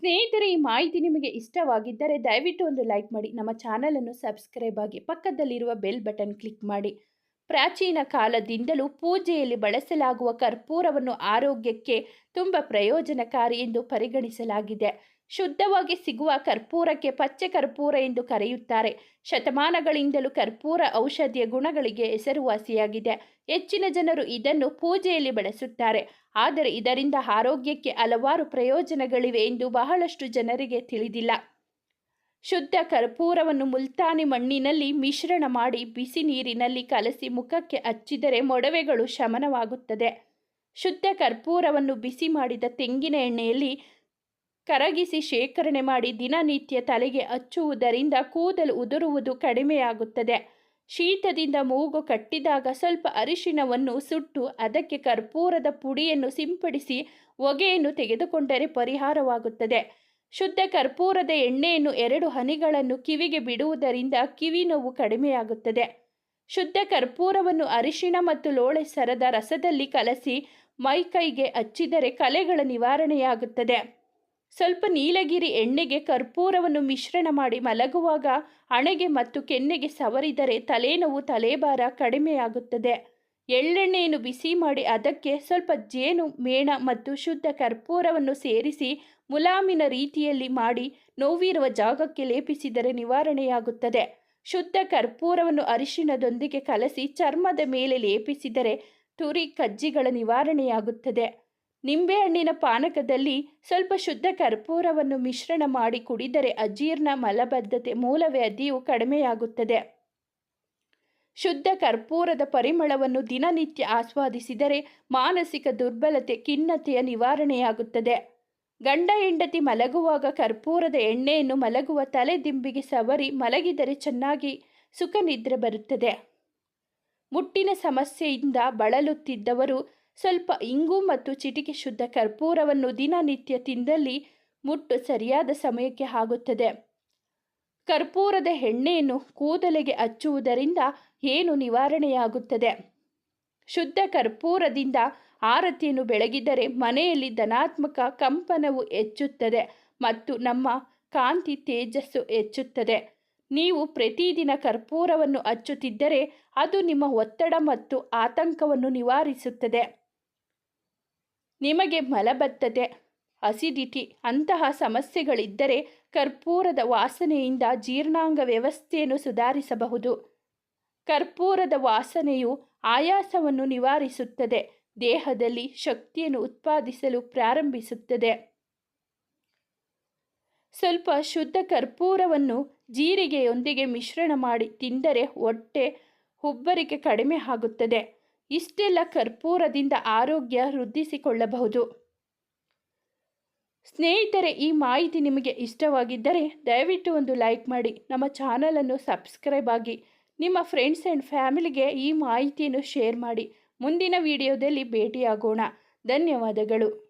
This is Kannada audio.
ಸ್ನೇಹಿತರೆ, ಈ ಮಾಹಿತಿ ನಿಮಗೆ ಇಷ್ಟವಾಗಿದ್ದರೆ ದಯವಿಟ್ಟು ಒಂದು ಲೈಕ್ ಮಾಡಿ. ನಮ್ಮ ಚಾನಲನ್ನು ಸಬ್ಸ್ಕ್ರೈಬ್ ಆಗಿ ಪಕ್ಕದಲ್ಲಿರುವ ಬೆಲ್ ಬಟನ್ ಕ್ಲಿಕ್ ಮಾಡಿ. ಪ್ರಾಚೀನ ಕಾಲದಿಂದಲೂ ಪೂಜೆಯಲ್ಲಿ ಬಳಸಲಾಗುವ ಕರ್ಪೂರವನ್ನು ಆರೋಗ್ಯಕ್ಕೆ ತುಂಬ ಪ್ರಯೋಜನಕಾರಿ ಎಂದು ಪರಿಗಣಿಸಲಾಗಿದೆ. ಶುದ್ಧವಾಗಿ ಸಿಗುವ ಕರ್ಪೂರಕ್ಕೆ ಪಚ್ಚೆ ಕರ್ಪೂರ ಎಂದು ಕರೆಯುತ್ತಾರೆ. ಶತಮಾನಗಳಿಂದಲೂ ಕರ್ಪೂರ ಔಷಧಿಯ ಗುಣಗಳಿಗೆ ಹೆಸರುವಾಸಿಯಾಗಿದೆ. ಹೆಚ್ಚಿನ ಜನರು ಇದನ್ನು ಪೂಜೆಯಲ್ಲಿ ಬಳಸುತ್ತಾರೆ. ಆದರೆ ಇದರಿಂದ ಆರೋಗ್ಯಕ್ಕೆ ಹಲವಾರು ಪ್ರಯೋಜನಗಳಿವೆ ಎಂದು ಬಹಳಷ್ಟು ಜನರಿಗೆ ತಿಳಿದಿಲ್ಲ. ಶುದ್ಧ ಕರ್ಪೂರವನ್ನು ಮುಲ್ತಾನಿ ಮಣ್ಣಿನಲ್ಲಿ ಮಿಶ್ರಣ ಮಾಡಿ ಬಿಸಿ ನೀರಿನಲ್ಲಿ ಕಲಸಿ ಮುಖಕ್ಕೆ ಹಚ್ಚಿದರೆ ಮೊಡವೆಗಳು ಶಮನವಾಗುತ್ತದೆ. ಶುದ್ಧ ಕರ್ಪೂರವನ್ನು ಬಿಸಿ ಮಾಡಿದ ತೆಂಗಿನ ಎಣ್ಣೆಯಲ್ಲಿ ಕರಗಿಸಿ ಶೇಖರಣೆ ಮಾಡಿ ದಿನನಿತ್ಯ ತಲೆಗೆ ಹಚ್ಚುವುದರಿಂದ ಕೂದಲು ಉದುರುವುದು ಕಡಿಮೆಯಾಗುತ್ತದೆ. ಶೀತದಿಂದ ಮೂಗು ಕಟ್ಟಿದಾಗ ಸ್ವಲ್ಪ ಅರಿಶಿನವನ್ನು ಸುಟ್ಟು ಅದಕ್ಕೆ ಕರ್ಪೂರದ ಪುಡಿಯನ್ನು ಸಿಂಪಡಿಸಿ ಹೊಗೆಯನ್ನು ತೆಗೆದುಕೊಂಡರೆ ಪರಿಹಾರವಾಗುತ್ತದೆ. ಶುದ್ಧ ಕರ್ಪೂರದ ಎಣ್ಣೆಯನ್ನು ಎರಡು ಹನಿಗಳನ್ನು ಕಿವಿಗೆ ಬಿಡುವುದರಿಂದ ಕಿವಿ ನೋವು ಕಡಿಮೆಯಾಗುತ್ತದೆ. ಶುದ್ಧ ಕರ್ಪೂರವನ್ನು ಅರಿಶಿಣ ಮತ್ತು ಲೋಳೆ ಸರದ ರಸದಲ್ಲಿ ಕಲಸಿ ಮೈಕೈಗೆ ಹಚ್ಚಿದರೆ ಕಲೆಗಳ ನಿವಾರಣೆಯಾಗುತ್ತದೆ. ಸ್ವಲ್ಪ ನೀಲಗಿರಿ ಎಣ್ಣೆಗೆ ಕರ್ಪೂರವನ್ನು ಮಿಶ್ರಣ ಮಾಡಿ ಮಲಗುವಾಗ ಹಣೆಗೆ ಮತ್ತು ಕೆನ್ನೆಗೆ ಸವರಿದರೆ ತಲೆನೋವು ತಲೆಭಾರ ಕಡಿಮೆಯಾಗುತ್ತದೆ. ಎಳ್ಳೆಣ್ಣೆಯನ್ನು ಬಿಸಿ ಮಾಡಿ ಅದಕ್ಕೆ ಸ್ವಲ್ಪ ಜೇನು, ಮೇಣ ಮತ್ತು ಶುದ್ಧ ಕರ್ಪೂರವನ್ನು ಸೇರಿಸಿ ಮುಲಾಮಿನ ರೀತಿಯಲ್ಲಿ ಮಾಡಿ ನೋವಿರುವ ಜಾಗಕ್ಕೆ ಲೇಪಿಸಿದರೆ ನಿವಾರಣೆಯಾಗುತ್ತದೆ. ಶುದ್ಧ ಕರ್ಪೂರವನ್ನು ಅರಿಶಿಣದೊಂದಿಗೆ ಕಲಸಿ ಚರ್ಮದ ಮೇಲೆ ಲೇಪಿಸಿದರೆ ತುರಿ ಕಜ್ಜಿಗಳ ನಿವಾರಣೆಯಾಗುತ್ತದೆ. ನಿಂಬೆಹಣ್ಣಿನ ಪಾನಕದಲ್ಲಿ ಸ್ವಲ್ಪ ಶುದ್ಧ ಕರ್ಪೂರವನ್ನು ಮಿಶ್ರಣ ಮಾಡಿ ಕುಡಿದರೆ ಅಜೀರ್ಣ ಮಲಬದ್ಧತೆ ಮೂಲವ್ಯಾಧಿಯು ಕಡಿಮೆಯಾಗುತ್ತದೆ. ಶುದ್ಧ ಕರ್ಪೂರದ ಪರಿಮಳವನ್ನು ದಿನನಿತ್ಯ ಆಸ್ವಾದಿಸಿದರೆ ಮಾನಸಿಕ ದುರ್ಬಲತೆ, ಖಿನ್ನತೆಯ ನಿವಾರಣೆಯಾಗುತ್ತದೆ. ಗಂಡ ಹೆಂಡತಿ ಮಲಗುವಾಗ ಕರ್ಪೂರದ ಎಣ್ಣೆಯನ್ನು ಮಲಗುವ ತಲೆ ದಿಂಬಿಗೆ ಸವರಿ ಮಲಗಿದರೆ ಚೆನ್ನಾಗಿ ಸುಖ ನಿದ್ರೆ ಬರುತ್ತದೆ. ಮುಟ್ಟಿನ ಸಮಸ್ಯೆಯಿಂದ ಬಳಲುತ್ತಿದ್ದವರು ಸ್ವಲ್ಪ ಇಂಗು ಮತ್ತು ಚಿಟಿಕೆ ಶುದ್ಧ ಕರ್ಪೂರವನ್ನು ದಿನನಿತ್ಯ ತಿಂದಲ್ಲಿ ಮುಟ್ಟು ಸರಿಯಾದ ಸಮಯಕ್ಕೆ ಆಗುತ್ತದೆ ಕರ್ಪೂರದ ಎಣ್ಣೆಯನ್ನು ಕೂದಲಿಗೆ ಹಚ್ಚುವುದರಿಂದ ಏನು ನಿವಾರಣೆಯಾಗುತ್ತದೆ? ಶುದ್ಧ ಕರ್ಪೂರದಿಂದ ಆರತಿಯನ್ನು ಬೆಳಗಿದರೆ ಮನೆಯಲ್ಲಿ ಧನಾತ್ಮಕ ಕಂಪನವು ಹೆಚ್ಚುತ್ತದೆ ಮತ್ತು ನಮ್ಮ ಕಾಂತಿ ತೇಜಸ್ಸು ಹೆಚ್ಚುತ್ತದೆ. ನೀವು ಪ್ರತಿದಿನ ಕರ್ಪೂರವನ್ನು ಹಚ್ಚುತ್ತಿದ್ದರೆ ಅದು ನಿಮ್ಮ ಒತ್ತಡ ಮತ್ತು ಆತಂಕವನ್ನು ನಿವಾರಿಸುತ್ತದೆ. ನಿಮಗೆ ಮಲಬದ್ಧತೆ, ಅಸಿಡಿಟಿ ಅಂತಹ ಸಮಸ್ಯೆಗಳಿದ್ದರೆ ಕರ್ಪೂರದ ವಾಸನೆಯಿಂದ ಜೀರ್ಣಾಂಗ ವ್ಯವಸ್ಥೆಯನ್ನು ಸುಧಾರಿಸಬಹುದು. ಕರ್ಪೂರದ ವಾಸನೆಯು ಆಯಾಸವನ್ನು ನಿವಾರಿಸುತ್ತದೆ, ದೇಹದಲ್ಲಿ ಶಕ್ತಿಯನ್ನು ಉತ್ಪಾದಿಸಲು ಪ್ರಾರಂಭಿಸುತ್ತದೆ. ಸ್ವಲ್ಪ ಶುದ್ಧ ಕರ್ಪೂರವನ್ನು ಜೀರಿಗೆಯೊಂದಿಗೆ ಮಿಶ್ರಣ ಮಾಡಿ ತಿಂದರೆ ಹೊಟ್ಟೆ ಹುಬ್ಬರಿಕೆ ಕಡಿಮೆ ಆಗುತ್ತದೆ. ಇಷ್ಟೆಲ್ಲ ಕರ್ಪೂರದಿಂದ ಆರೋಗ್ಯ ವೃದ್ಧಿಸಿಕೊಳ್ಳಬಹುದು. ಸ್ನೇಹಿತರೆ, ಈ ಮಾಹಿತಿ ನಿಮಗೆ ಇಷ್ಟವಾಗಿದ್ದರೆ ದಯವಿಟ್ಟು ಒಂದು ಲೈಕ್ ಮಾಡಿ. ನಮ್ಮ ಚಾನಲನ್ನು ಸಬ್ಸ್ಕ್ರೈಬ್ ಆಗಿ. ನಿಮ್ಮ ಫ್ರೆಂಡ್ಸ್ ಆ್ಯಂಡ್ ಫ್ಯಾಮಿಲಿಗೆ ಈ ಮಾಹಿತಿಯನ್ನು ಶೇರ್ ಮಾಡಿ. ಮುಂದಿನ ವಿಡಿಯೋದಲ್ಲಿ ಭೇಟಿಯಾಗೋಣ. ಧನ್ಯವಾದಗಳು.